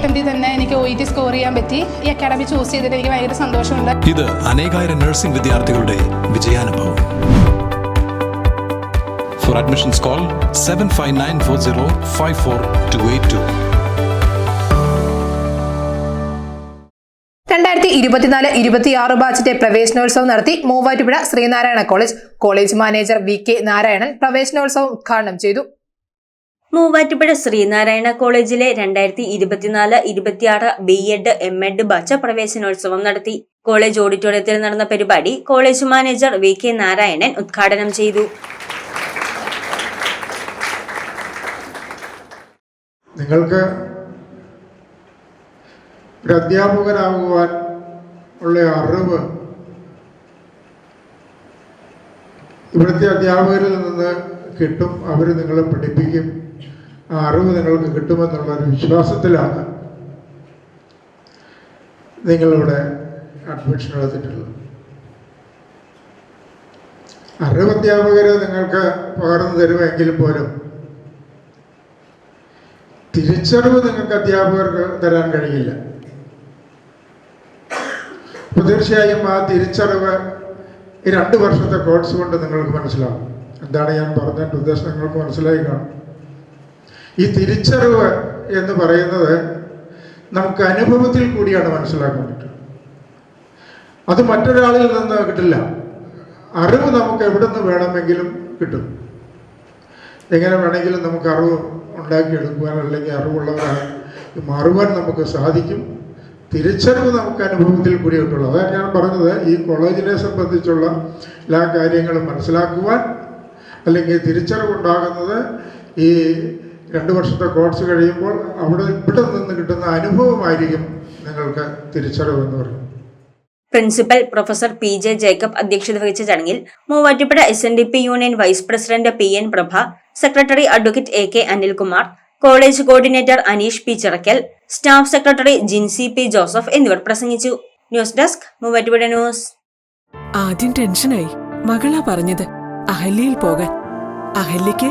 അറ്റംപ്റ്റിൽ തന്നെ എനിക്ക് O E T score ചെയ്യാൻ പറ്റി. ഈ അക്കാഡമി ചൂസ് ചെയ്തിട്ട് എനിക്ക് ഭയങ്കര സന്തോഷമുണ്ട്. ഇത് അനേകായിരം നഴ്സിംഗ് വിദ്യാർത്ഥികളുടെ വിജയാനുഭവം. For admissions call seven five nine four zero five four two eight two രണ്ടായിരത്തി ഇരുപത്തിനാല് ഇരുപത്തിയാറ് ബാച്ചിന്റെ പ്രവേശനോത്സവം നടത്തി Muvattupuzha Sreenarayana college. College manager V K Narayanan പ്രവേശനോത്സവം ഉദ്ഘാടനം ചെയ്തു. മൂവാറ്റുപുഴ ശ്രീനാരായണ കോളേജിലെ രണ്ടായിരത്തി ഇരുപത്തിനാല് ഇരുപത്തിയാറ് B Ed M Ed batch പ്രവേശനോത്സവം നടത്തി. കോളേജ് ഓഡിറ്റോറിയത്തിൽ നടന്ന പരിപാടി college manager V K Narayanan ഉദ്ഘാടനം ചെയ്തു. നിങ്ങൾക്ക് അധ്യാപകനാകുവാൻ ഉള്ള അറിവ് ഇവിടുത്തെ അധ്യാപകരിൽ നിന്ന് കിട്ടും. അവർ നിങ്ങളെ പഠിപ്പിക്കും. അറിവ് നിങ്ങൾക്ക് കിട്ടുമെന്നുള്ള ഒരു വിശ്വാസത്തിലാണ് നിങ്ങളിവിടെ അഡ്മിഷൻ എടുത്തിട്ടുള്ളത്. അറിവ് അധ്യാപകർ നിങ്ങൾക്ക് പകർന്നു തരുമെങ്കിൽ പോലും തിരിച്ചറിവ് നിങ്ങൾക്ക് അധ്യാപകർക്ക് തരാൻ കഴിയില്ല. അപ്പോൾ തീർച്ചയായും ആ തിരിച്ചറിവ് ഈ രണ്ട് വർഷത്തെ കോഴ്സ് കൊണ്ട് നിങ്ങൾക്ക് മനസ്സിലാവും. എന്താണ് ഞാൻ പറഞ്ഞ ഉദ്ദേശം നിങ്ങൾക്ക് മനസ്സിലായി കാണും. ഈ തിരിച്ചറിവ് എന്ന് പറയുന്നത് നമുക്ക് അനുഭവത്തിൽ കൂടിയാണ് മനസ്സിലാക്കാൻ പറ്റുക. അത് മറ്റൊരാളിൽ നിന്ന് കിട്ടില്ല. അറിവ് നമുക്ക് എവിടെ നിന്ന് വേണമെങ്കിലും കിട്ടും. എങ്ങനെ വേണമെങ്കിലും നമുക്ക് അറിവ് ഉണ്ടാക്കിയെടുക്കുവാൻ അല്ലെങ്കിൽ അറിവുള്ളവരായി മാറുവാൻ നമുക്ക് സാധിക്കും. തിരിച്ചറിവ് നമുക്ക് അനുഭവത്തിൽ കൂടി കിട്ടുള്ളൂ. അതാണ് ഞാൻ പറഞ്ഞത്. ഈ കോളേജിനെ സംബന്ധിച്ചുള്ള എല്ലാ കാര്യങ്ങളും മനസ്സിലാക്കുവാൻ അല്ലെങ്കിൽ തിരിച്ചറിവുണ്ടാകുന്നത് ഈ രണ്ട് വർഷത്തെ കോഴ്സ് കഴിയുമ്പോൾ അവിടെ ഇവിടെ നിന്ന് കിട്ടുന്ന അനുഭവമായിരിക്കും നിങ്ങൾക്ക് തിരിച്ചറിവ് എന്ന് പറയുന്നത്. Principal professor P J Jacob അധ്യക്ഷത വഹിച്ച ചടങ്ങിൽ Muvattupuzha S N D P union vice president P N Prabha secretary advocate A K Anilkumar college coordinator Aneesh P Chirakkal staff secretary Jincy P Joseph എന്നിവർ പ്രസംഗിച്ചു. News desk Muvattupuzha news. ആദ്യം ടെൻഷനായി മകളാ പറഞ്ഞത് അഹല്യയിൽ പോകാൻ. അഹല്യയ്ക്ക്